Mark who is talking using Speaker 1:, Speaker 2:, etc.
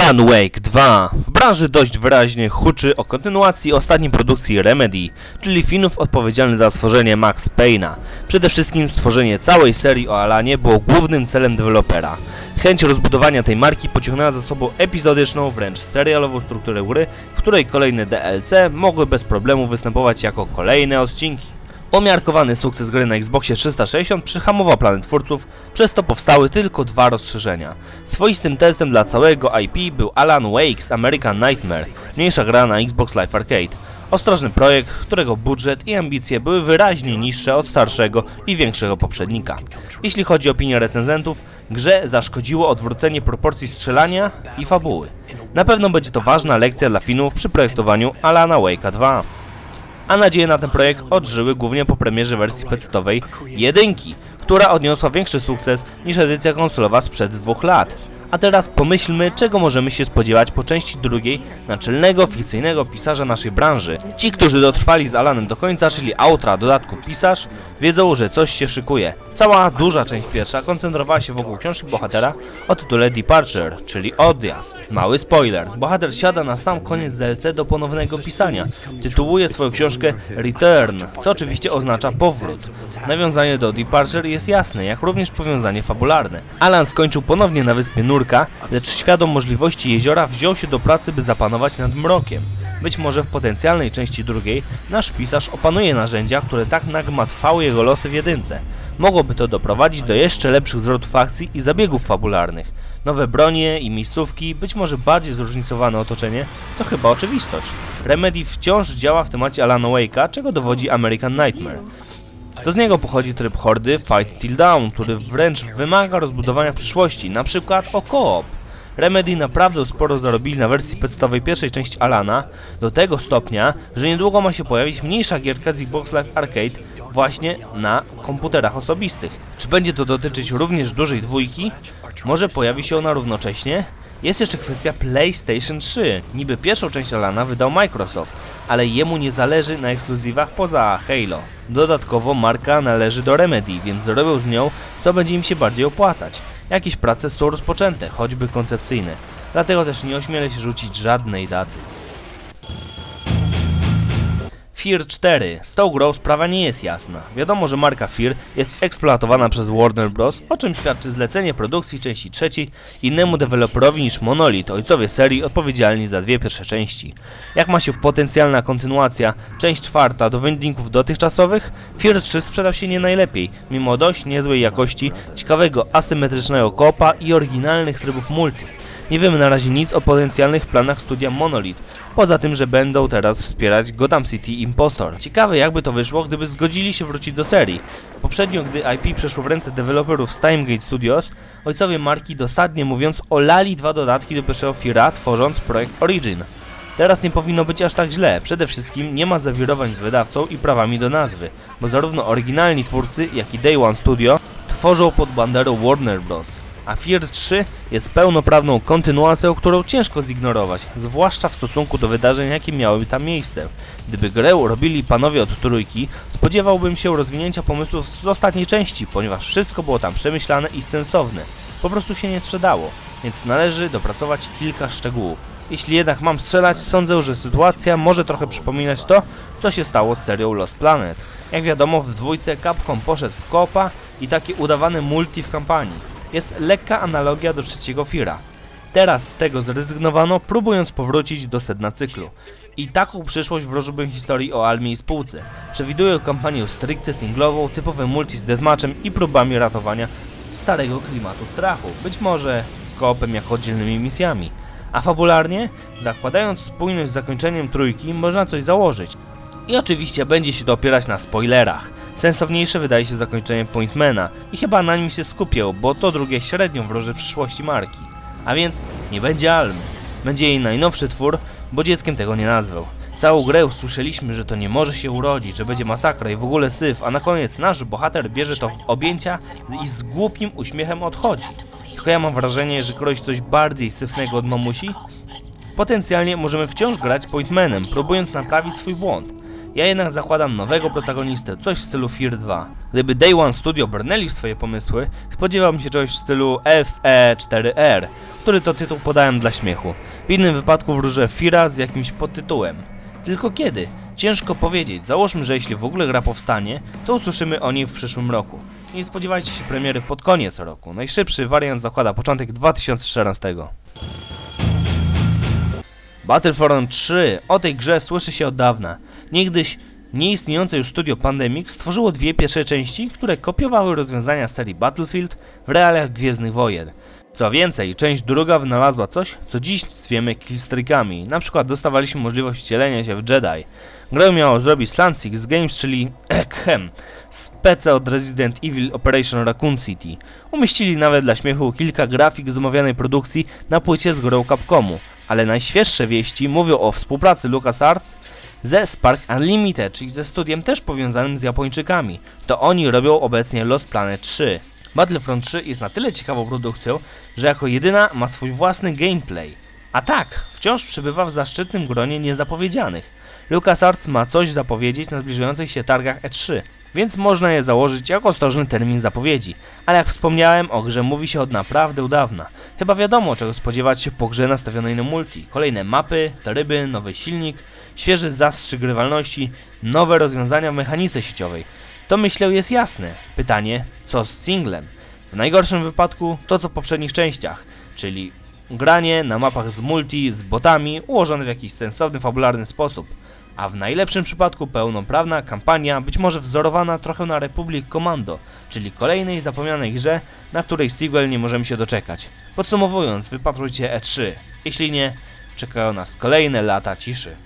Speaker 1: Alan Wake 2 w branży dość wyraźnie huczy o kontynuacji ostatniej produkcji Remedy, czyli Finów odpowiedzialnych za stworzenie Max Payne'a. Przede wszystkim stworzenie całej serii o Alanie było głównym celem dewelopera. Chęć rozbudowania tej marki pociągnęła za sobą epizodyczną, wręcz serialową strukturę gry, w której kolejne DLC mogły bez problemu występować jako kolejne odcinki. Umiarkowany sukces gry na Xboxie 360 przyhamował plany twórców, przez to powstały tylko dwa rozszerzenia. Swoistym testem dla całego IP był Alan Wake's American Nightmare, mniejsza gra na Xbox Live Arcade. Ostrożny projekt, którego budżet i ambicje były wyraźnie niższe od starszego i większego poprzednika. Jeśli chodzi o opinię recenzentów, grze zaszkodziło odwrócenie proporcji strzelania i fabuły. Na pewno będzie to ważna lekcja dla Finów przy projektowaniu Alana Wake'a 2 a nadzieje na ten projekt odżyły głównie po premierze wersji PC-owej jedynki, która odniosła większy sukces niż edycja konsolowa sprzed dwóch lat. A teraz pomyślmy, czego możemy się spodziewać po części drugiej naczelnego fikcyjnego pisarza naszej branży. Ci, którzy dotrwali z Alanem do końca, czyli autora dodatku pisarz, wiedzą, że coś się szykuje. Cała duża część pierwsza koncentrowała się wokół książki bohatera o tytule Departure, czyli odjazd. Mały spoiler, bohater siada na sam koniec DLC do ponownego pisania. Tytułuje swoją książkę Return, co oczywiście oznacza powrót. Nawiązanie do Departure jest jasne, jak również powiązanie fabularne. Alan skończył ponownie na wyspie Nurka, lecz świadom możliwości jeziora wziął się do pracy, by zapanować nad mrokiem. Być może w potencjalnej części drugiej nasz pisarz opanuje narzędzia, które tak nagmatwały jego losy w jedynce. Mogłoby to doprowadzić do jeszcze lepszych zwrotów akcji i zabiegów fabularnych. Nowe bronie i miejscówki, być może bardziej zróżnicowane otoczenie, to chyba oczywistość. Remedy wciąż działa w temacie Alana Wake'a, czego dowodzi American Nightmare. To z niego pochodzi tryb hordy Fight Till Down, który wręcz wymaga rozbudowania w przyszłości, na przykład o koop. Remedy naprawdę sporo zarobili na wersji pecetowej pierwszej części Alana, do tego stopnia, że niedługo ma się pojawić mniejsza gierka z Xbox Live Arcade właśnie na komputerach osobistych. Czy będzie to dotyczyć również dużej dwójki? Może pojawi się ona równocześnie? Jest jeszcze kwestia PlayStation 3. Niby pierwszą część Alana wydał Microsoft, ale jemu nie zależy na ekskluzywach poza Halo. Dodatkowo marka należy do Remedy, więc robią z nią co będzie im się bardziej opłacać. Jakieś prace są rozpoczęte, choćby koncepcyjne. Dlatego też nie ośmielę się rzucić żadnej daty. Fear 4. Z tą grą sprawa nie jest jasna. Wiadomo, że marka Fear jest eksploatowana przez Warner Bros., o czym świadczy zlecenie produkcji części trzeciej innemu deweloperowi niż Monolith, ojcowie serii odpowiedzialni za dwie pierwsze części. Jak ma się potencjalna kontynuacja, część czwarta do wyników dotychczasowych, Fear 3 sprzedał się nie najlepiej, mimo dość niezłej jakości, ciekawego asymetrycznego kopa i oryginalnych trybów multi. Nie wiemy na razie nic o potencjalnych planach studia Monolith, poza tym, że będą teraz wspierać Gotham City Impostor. Ciekawe jakby to wyszło, gdyby zgodzili się wrócić do serii. Poprzednio, gdy IP przeszło w ręce deweloperów z Timegate Studios, ojcowie marki dosadnie mówiąc olali dwa dodatki do pierwszego Fira, tworząc projekt Origin. Teraz nie powinno być aż tak źle. Przede wszystkim nie ma zawirowań z wydawcą i prawami do nazwy, bo zarówno oryginalni twórcy, jak i Day One Studio tworzą pod banderą Warner Bros a Fear 3 jest pełnoprawną kontynuacją, którą ciężko zignorować, zwłaszcza w stosunku do wydarzeń, jakie miały tam miejsce. Gdyby grę robili panowie od trójki, spodziewałbym się rozwinięcia pomysłów z ostatniej części, ponieważ wszystko było tam przemyślane i sensowne. Po prostu się nie sprzedało, więc należy dopracować kilka szczegółów. Jeśli jednak mam strzelać, sądzę, że sytuacja może trochę przypominać to, co się stało z serią Lost Planet. Jak wiadomo, w dwójce Capcom poszedł w kopa i takie udawane multi w kampanii jest lekka analogia do trzeciego Fira. Teraz z tego zrezygnowano, próbując powrócić do sedna cyklu. I taką przyszłość wróżyłbym historii o Almie i spółce. Przewiduję kampanię stricte singlową, typowe multi z deathmatchem i próbami ratowania starego klimatu strachu. Być może z koopem jako oddzielnymi misjami. A fabularnie, zakładając spójność z zakończeniem trójki, można coś założyć. I oczywiście będzie się to opierać na spoilerach. Sensowniejsze wydaje się zakończenie Pointmana i chyba na nim się skupię, bo to drugie średnio wróży przyszłości marki. A więc nie będzie Almy. Będzie jej najnowszy twór, bo dzieckiem tego nie nazwał. Całą grę usłyszeliśmy, że to nie może się urodzić, że będzie masakra i w ogóle syf, a na koniec nasz bohater bierze to w objęcia i z głupim uśmiechem odchodzi. Tylko ja mam wrażenie, że kroić coś bardziej syfnego od mamusi? Potencjalnie możemy wciąż grać Pointmanem, próbując naprawić swój błąd. Ja jednak zakładam nowego protagonistę, coś w stylu Fear 2. Gdyby Day One Studio brnęli w swoje pomysły, spodziewałbym się czegoś w stylu FE4R, który to tytuł podałem dla śmiechu. W innym wypadku wróżę Fira z jakimś podtytułem. Tylko kiedy? Ciężko powiedzieć. Załóżmy, że jeśli w ogóle gra powstanie, to usłyszymy o niej w przyszłym roku. Nie spodziewajcie się premiery pod koniec roku. Najszybszy wariant zakłada początek 2014. Battlefront 3. O tej grze słyszy się od dawna. Niegdyś nieistniejące już studio Pandemic stworzyło dwie pierwsze części, które kopiowały rozwiązania serii Battlefield w realiach Gwiezdnych Wojen. Co więcej, część druga wynalazła coś, co dziś zwiemy killstreakami. Na przykład dostawaliśmy możliwość wcielenia się w Jedi. Grę miało zrobić Slant Six Games, czyli Ekhem, spece od Resident Evil Operation Raccoon City. Umieścili nawet dla śmiechu kilka grafik z omawianej produkcji na płycie z grą Capcomu. Ale najświeższe wieści mówią o współpracy LucasArts ze Spark Unlimited, czyli ze studiem też powiązanym z Japończykami. To oni robią obecnie Lost Planet 3. Battlefront 3 jest na tyle ciekawą produkcją, że jako jedyna ma swój własny gameplay. A tak, wciąż przebywa w zaszczytnym gronie niezapowiedzianych. LucasArts ma coś zapowiedzieć na zbliżających się targach E3, więc można je założyć jako ostrożny termin zapowiedzi. Ale jak wspomniałem, o grze mówi się od naprawdę dawna. Chyba wiadomo, czego spodziewać się po grze nastawionej na multi. Kolejne mapy, tryby, nowy silnik, świeży zastrzyk grywalności, nowe rozwiązania w mechanice sieciowej. To myślę jest jasne. Pytanie, co z singlem? W najgorszym wypadku to co w poprzednich częściach, czyli granie na mapach z multi, z botami, ułożone w jakiś sensowny, fabularny sposób. A w najlepszym przypadku pełnoprawna kampania, być może wzorowana trochę na Republic Commando, czyli kolejnej zapomnianej grze, na której sequel nie możemy się doczekać. Podsumowując, wypatrujcie E3. Jeśli nie, czekają nas kolejne lata ciszy.